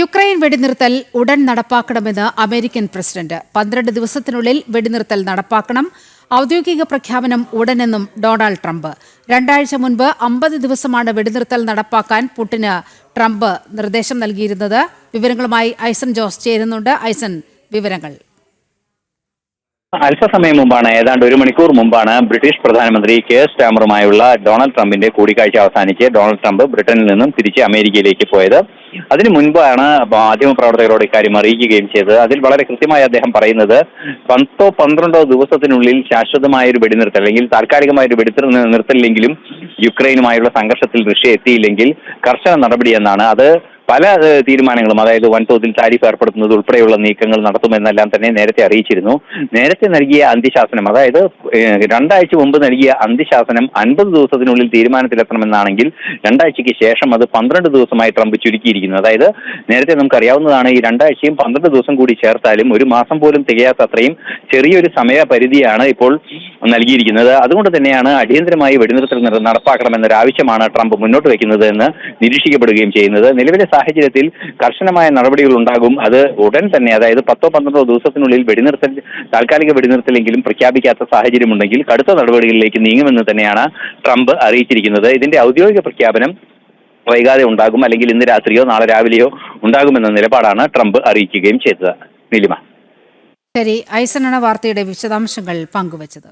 Ukraine വെടിനിർത്തൽ ഉടൻ നടപ്പാക്കണമെന്ന് അമേരിക്കൻ പ്രസിഡന്റ്. പന്ത്രണ്ട് ദിവസത്തിനുള്ളിൽ വെടിനിർത്തൽ നടപ്പാക്കണം. ഔദ്യോഗിക പ്രഖ്യാപനം ഉടനെന്നും ഡൊണാൾഡ് ട്രംപ്. രണ്ടാഴ്ച മുൻപ് അമ്പത് ദിവസമാണ് വെടിനിർത്തൽ നടപ്പാക്കാൻ പുട്ടിന് ട്രംപ് നിർദ്ദേശം നൽകിയിരുന്നത്. വിവരങ്ങളുമായി ഐസൻ ജോസ് ചേരുന്നുണ്ട്. ഐസൻ വിവരങ്ങൾ. അല്പസമയം മുമ്പാണ് ഏതാണ്ട് ഒരു മണിക്കൂർ മുമ്പാണ് ബ്രിട്ടീഷ് പ്രധാനമന്ത്രി കെ എസ് സ്റ്റാമറുമായുള്ള ഡൊണാൾഡ് ട്രംപിന്റെ കൂടിക്കാഴ്ച അവസാനിച്ച് ഡൊണാൾഡ് ട്രംപ് ബ്രിട്ടനിൽ നിന്നും തിരിച്ച് അമേരിക്കയിലേക്ക് പോയത്. അതിനു മുൻപാണ് മാധ്യമപ്രവർത്തകരോട് ഇക്കാര്യം അറിയിക്കുകയും ചെയ്തത്. അതിൽ വളരെ കൃത്യമായി അദ്ദേഹം പറയുന്നത് പത്തോ പന്ത്രണ്ടോ ദിവസത്തിനുള്ളിൽ ശാശ്വതമായ ഒരു വെടിനിർത്തൽ അല്ലെങ്കിൽ താൽക്കാലികമായ ഒരു വെടിനിർ നിർത്തലില്ലെങ്കിലും യുക്രൈനുമായുള്ള സംഘർഷത്തിൽ റഷ്യ എത്തിയില്ലെങ്കിൽ കർശന നടപടി എന്നാണ്. അത് പല തീരുമാനങ്ങളും അതായത് വൻതോതിൽ താരിഫ് ഏർപ്പെടുത്തുന്നത് ഉൾപ്പെടെയുള്ള നീക്കങ്ങൾ നടത്തുമെന്നെല്ലാം തന്നെ നേരത്തെ അറിയിച്ചിരുന്നു. നേരത്തെ നൽകിയ അന്ത്യശാസനം അതായത് രണ്ടാഴ്ച മുമ്പ് നൽകിയ അന്ത്യശാസനം അൻപത് ദിവസത്തിനുള്ളിൽ തീരുമാനത്തിലെത്തണമെന്നാണെങ്കിൽ രണ്ടാഴ്ചയ്ക്ക് ശേഷം അത് പന്ത്രണ്ട് ദിവസമായി ട്രംപ് ചുരുക്കിയിരിക്കുന്നു. അതായത് നേരത്തെ നമുക്കറിയാവുന്നതാണ് ഈ രണ്ടാഴ്ചയും പന്ത്രണ്ട് ദിവസം കൂടി ചേർത്താലും ഒരു മാസം പോലും തികയാത്ത അത്രയും ചെറിയൊരു സമയപരിധിയാണ് ഇപ്പോൾ നൽകിയിരിക്കുന്നത്. അതുകൊണ്ട് തന്നെയാണ് അടിയന്തരമായി വെടിനിർത്തൽ നിർ- നടപ്പാക്കണമെന്നൊരു ആവശ്യമാണ് ട്രംപ് മുന്നോട്ട് വെക്കുന്നത് എന്ന് നിരീക്ഷിക്കപ്പെടുകയും ചെയ്യുന്നത്. നിലവിലെ സാഹചര്യത്തിൽ കർശനമായ നടപടികൾ ഉണ്ടാകും. അത് ഉടൻ തന്നെ അതായത് പത്തോ പന്ത്രണ്ടോ ദിവസത്തിനുള്ളിൽ വെടിനിർത്തൽ താൽക്കാലിക വെടിനിർത്തലെങ്കിലും പ്രഖ്യാപിക്കാത്ത സാഹചര്യമുണ്ടെങ്കിൽ കടുത്ത നടപടികളിലേക്ക് നീങ്ങുമെന്ന് തന്നെയാണ് ട്രംപ് അറിയിച്ചിരിക്കുന്നത്. ഇതിന്റെ ഔദ്യോഗിക പ്രഖ്യാപനം വൈകാതെ ഉണ്ടാകും അല്ലെങ്കിൽ ഇന്ന് രാത്രിയോ നാളെ രാവിലെയോ ഉണ്ടാകുമെന്ന നിലപാടാണ് ട്രംപ് അറിയിക്കുകയും ചെയ്തത്. നീലിമ. ശരി ഐസനാണ് വാർത്തയുടെ വിശദാംശങ്ങൾ പങ്കുവച്ചത്.